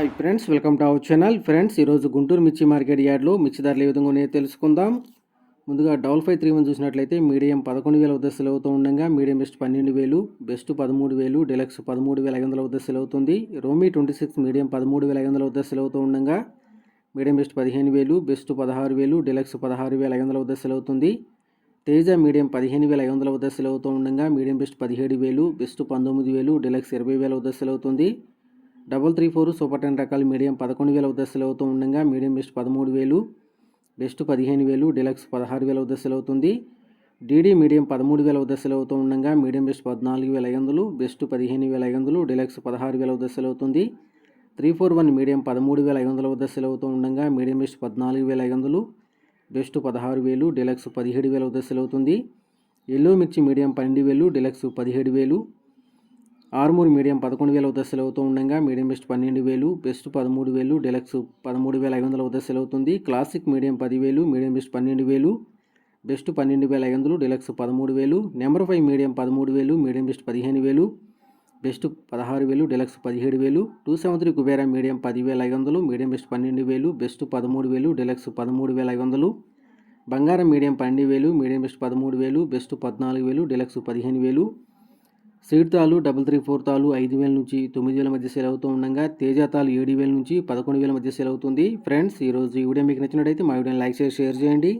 Hi friends welcome to our channel friends ఈరోజు గుంటూరు మిర్చి market యార్డ్లో మిర్చి ధరలు ఏ విధంగా ఉన్నాయో తెలుసుకుందాం. ముందుగా డబల్ ఫైవ్ త్రీ వన్ చూసినట్లయితే మీడియం పదకొండు వేల వద్ద సెల్ అవుతూ ఉండగా మీడియం బెస్ట్ పన్నెండు వేలు బెస్ట్ పదమూడు వేలు డెలక్స్ పదమూడు వేల ఐదు వందల వద్ద సెల్ అవుతుంది. రోమీ ట్వంటీ సిక్స్ మీడియం పదమూడు వేల ఐదు వందల వద్ద సెల్ అవుతూ ఉండగా మీడియం బెస్ట్ పదిహేను వేలు బెస్ట్ పదహారు వేలు డెలక్స్ పదహారు వేల ఐదు వందల వద్ద సెల్ అవుతుంది. తేజ మీడియం పదిహేను వేల ఐదు వందల వద్ద సెల్ అవుతూ ఉండగా మీడియం బెస్ట్ పదిహేడు వేలు బెస్ట్ పంతొమ్మిది వేలు డెలక్స్ ఇరవై వేల వద్ద సెల్ అవుతుంది. Double three four super ten రకాలు మీడియం పదకొండు వేల వద్ద అవుతూ ఉండగా మీడియం బెస్ట్ పదమూడు వేలు బెస్ట్ పదిహేను వేలు డిలక్స్ పదహారు వేల వద్ద అవుతుంది డీడీ మీడియం పదమూడు వేల వద్ద అవుతూ ఉండగా మీడియం బెస్ట్ పద్నాలుగు వేల ఐదు వందలు బెస్ట్ పదిహేను వేల ఐదు డిలక్స్ పదహారు వేల వద్ద అవుతుంది త్రీ ఫోర్ వన్ మీడియం పదమూడు వేల ఐదు వందల వద్ద అవుతూ ఉండగా మీడియం బెస్ట్ పద్నాలుగు వేల ఐదు వందలు బెస్ట్ పదహారు వేలు డిలక్స్ పదిహేడు వేల వద్ద అవుతుంది ఎల్లో మిర్చి మీడియం పన్నెండు వేలు డిలక్స్ పదిహేడు వేలు ఆర్మూర్ మీడియం పదకొండు వేల వద్ద సెల్ అవుతూ ఉండగా మీడియం బెస్ట్ పన్నెండు వేలు బెస్ట్ పదమూడు వేలు డెలక్స్ పదమూడు వేల ఐదు వందల వద్ద సెల్ అవుతుంది క్లాసిక్ మీడియం పదివేలు మీడియం బెస్ట్ పన్నెండు వేలు బెస్ట్ పన్నెండు వేల ఐదు వందలు డెలక్స్ పదమూడు వేలు నెంబర్ ఫైవ్ మీడియం పదమూడు వేలు మీడియం బెస్ట్ పదిహేను వేలు బెస్ట్ పదహారు వేలు డెలక్స్ పదిహేడు వేలు two seven three Kubera medium పదివేల ఐదు వందలు మీడియం బెస్ట్ పన్నెండు వేలు బెస్ట్ పదమూడు వేలు డెలక్స్ పదమూడు వేల ఐదు వందలు బంగారం మీడియం పన్నెండు వేలు మీడియం బెస్ట్ పదమూడు వేలు బెస్ట్ పద్నాలుగు వేలు డెలక్స్ పదిహేను వేలు సీడ్ తాలు డబుల్ త్రీ ఫోర్ తాలు ఐదు వేల నుంచి తొమ్మిది వేల మధ్య సేల్ అవుతూ ఉండగా తేజ తాలు ఏడు వేల నుంచి పదకొండు వేల మధ్య సేల్ అవుతుంది. ఫ్రెండ్స్ ఈరోజు ఈ వీడియో మీకు నచ్చినట్టయితే మా వీడియోని లైక్ చేసి షేర్ చేయండి.